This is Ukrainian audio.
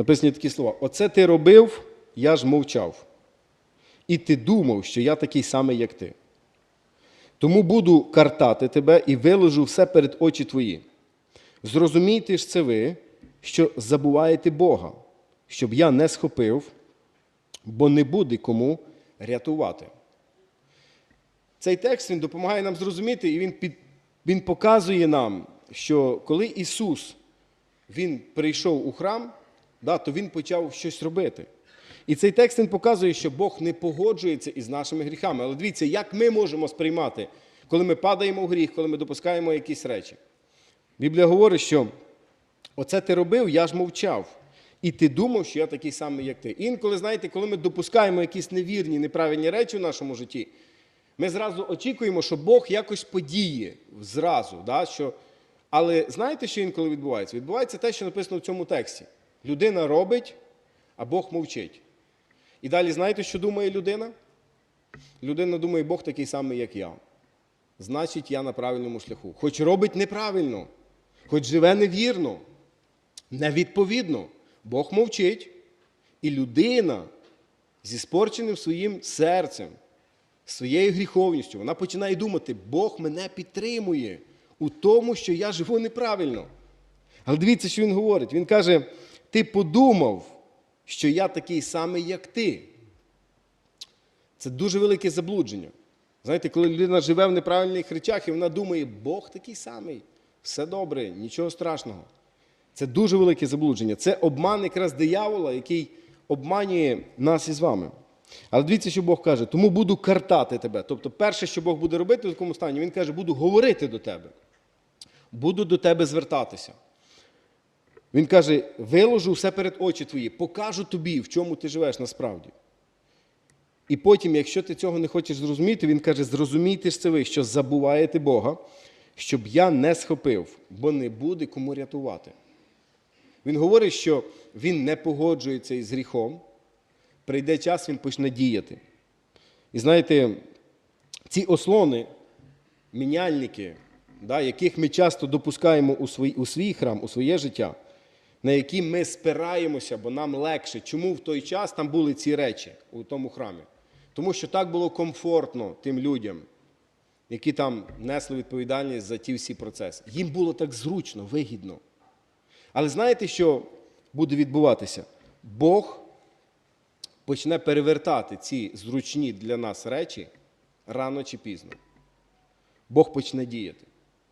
Написані такі слова: Оце ти робив, я ж мовчав. І ти думав, що я такий самий, як ти. Тому буду картати тебе і виложу все перед очі твої. Зрозумійте ж це ви, що забуваєте Бога, щоб я не схопив, бо не буде кому рятувати. Цей текст він допомагає нам зрозуміти, і він, під, він показує нам, що коли Ісус він прийшов у храм, да, то Він почав щось робити. І цей текст він показує, що Бог не погоджується із нашими гріхами. Але дивіться, як ми можемо сприймати, коли ми падаємо в гріх, коли ми допускаємо якісь речі. Біблія говорить, що оце ти робив, я ж мовчав. І ти думав, що я такий самий, як ти. Інколи, знаєте, коли ми допускаємо якісь невірні, неправильні речі в нашому житті, ми зразу очікуємо, що Бог якось подіє зразу. Да? Що... Але знаєте, що інколи відбувається? Відбувається те, що написано в цьому тексті. Людина робить, а Бог мовчить. І далі знаєте, що думає людина? Людина думає, Бог такий самий, як я. Значить, я на правильному шляху. Хоч робить неправильно, хоч живе невірно, невідповідно. Бог мовчить, і людина зі спорченим своїм серцем, своєю гріховністю, вона починає думати, Бог мене підтримує у тому, що я живу неправильно. Але дивіться, що він говорить. Він каже: ти подумав, що я такий самий, як ти. Це дуже велике заблудження. Знаєте, коли людина живе в неправильних речах, і вона думає, Бог такий самий, все добре, нічого страшного. Це дуже велике заблудження. Це обман якраз диявола, який обманює нас із вами. Але дивіться, що Бог каже, тому буду картати тебе. Тобто, перше, що Бог буде робити в такому стані, Він каже, буду говорити до тебе, буду до тебе звертатися. Він каже: виложу все перед очі твої, покажу тобі, в чому ти живеш насправді. І потім, якщо ти цього не хочеш зрозуміти, він каже: зрозумійте ж це ви, що забуваєте Бога, щоб я не схопив, бо не буде кому рятувати. Він говорить, що він не погоджується із гріхом, прийде час, він почне діяти. І знаєте, ці ослони, міняльники, да, яких ми часто допускаємо у свій, у свій храм, у своє життя, на які ми спираємося, бо нам легше. Чому в той час там були ці речі у тому храмі? Тому що так було комфортно тим людям, які там несли відповідальність за ті всі процеси. Їм було так зручно, вигідно. Але знаєте, що буде відбуватися? Бог почне перевертати ці зручні для нас речі рано чи пізно. Бог почне діяти.